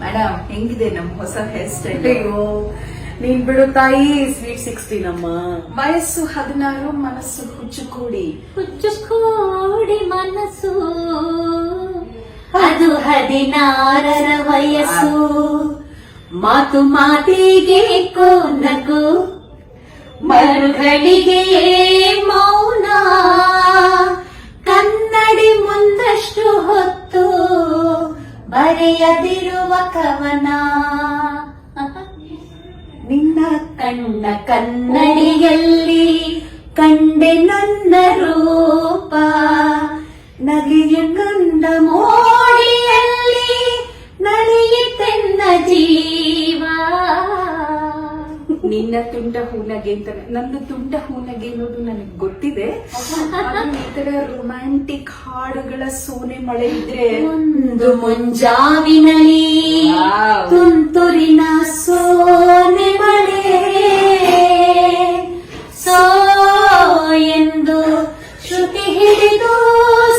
Madam ಹೆಂಗಿದೆ ನಮ್ ಹೊಸ ಹೇರ್ ಸ್ಟೈಲ್ ಅಯ್ಯೋ ನೀನ್ ಬಿಡು ತಾಯಿ ಸ್ವೀಟ್ ಸಿಕ್ಸ್ಟೀನ್ ಅಮ್ಮ ವಯಸ್ಸು ಹದಿನಾರು ಮನಸ್ಸು ಹುಚ್ಚು ಕೂಡಿ ಹುಚ್ಚುಕೋಡಿ ಮನಸ್ಸು ಅದು ಹದಿನಾರರ ವಯಸ್ಸು ಮಾತು ಮಾತಿಗೆ ಕೊನಗು ಮರುಗಳಿಗೆ ಬರೆಯದಿರುವ ಕವನ. ನಿನ್ನ ಕಣ್ಣ ಕನ್ನಡಿಯಲ್ಲಿ ಕಂಡೆ ನನ್ನ ರೂಪ. ನಗೆಯ ಕಂದ ಮೋಡಿಯಲ್ಲಿ ನಿನ್ನ ತುಂಟ ಹೂನಗೆ ಅಂತ ನನ್ನ ತುಂಟ ಹೂನಗೆ ಅನ್ನೋದು ನನಗೆ ಗೊತ್ತಿದೆ. ಈ ತರ ರೊಮ್ಯಾಂಟಿಕ್ ಹಾಡುಗಳ ಸೋನೆ ಮಳೆ ಇದ್ರೆ ಒಂದು ಮುಂಜಾವಿನಲ್ಲಿ ತುಂತುರಿನ ಸೋನೆ ಮಳೆ. ಸೋ ಎಂದು ಶ್ರುತಿ ಹಿಡಿದು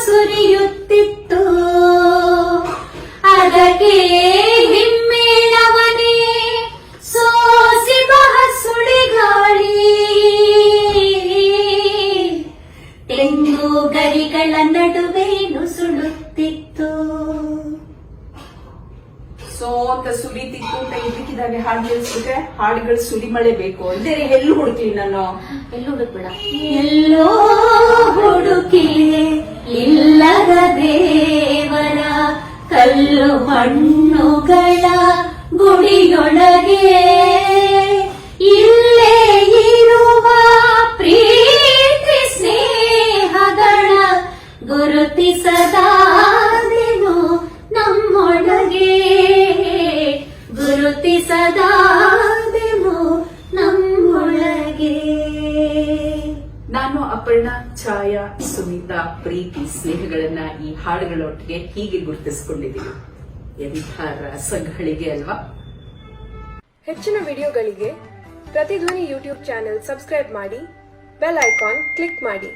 ಸುರಿಯುತ್ತಿತ್ತು. ಅದಕ್ಕೆ ಗರಿಗಳ ನಡುವೆ ನುಸುಳುತ್ತಿತ್ತು ಸೋತ ಅಂತ ಸುಳಿತಿತ್ತು ಅಂತ ಇದಕ್ಕಿದಾಗ ಹಾಡು ಕೇಳಿಸ್ಬಿಟ್ರೆ ಹಾಡುಗಳು ಸುಳಿ ಮಳೆ ಬೇಕು ಅಂದ್ರೆ ಎಲ್ಲೂ ಹುಡುಕ್ಲಿ ನಾನು ಎಲ್ಲೂ ಹುಡುಕ್ಬೇಡ. ಎಲ್ಲೋ ಹುಡುಕಿ ಇಲ್ಲದ ದೇವರ ಕಲ್ಲು ಮಣ್ಣುಗಳ ಗುಡಿಯೊಳಗೆ ಗುರುತಿಸದಾದೆನು ನಮ್ಮೊಳಗೆ. ಗುರುತಿಸದಾದೆನು ನಮ್ಮೊಳಗೆ. ನಾನು ಅಪರ್ಣಾ ಛಾಯಾ ಸುನೀತಾ ಪ್ರೀತಿ ಸ್ನೇಹಗಳನ್ನ ಈ ಹಾಡುಗಳೊಟ್ಟಿಗೆ ಹೀಗೆ ಗುರುತಿಸಿಕೊಂಡಿದ್ದೀನಿ. ಎಂಥ ರಸಗಳಿಗೆ ಅಲ್ವಾ? ಹೆಚ್ಚಿನ ವಿಡಿಯೋಗಳಿಗೆ ಪ್ರತಿಧ್ವನಿ ಯೂಟ್ಯೂಬ್ ಚಾನೆಲ್ ಸಬ್ಸ್ಕ್ರೈಬ್ ಮಾಡಿ ಬೆಲ್ ಐಕಾನ್ ಕ್ಲಿಕ್ ಮಾಡಿ.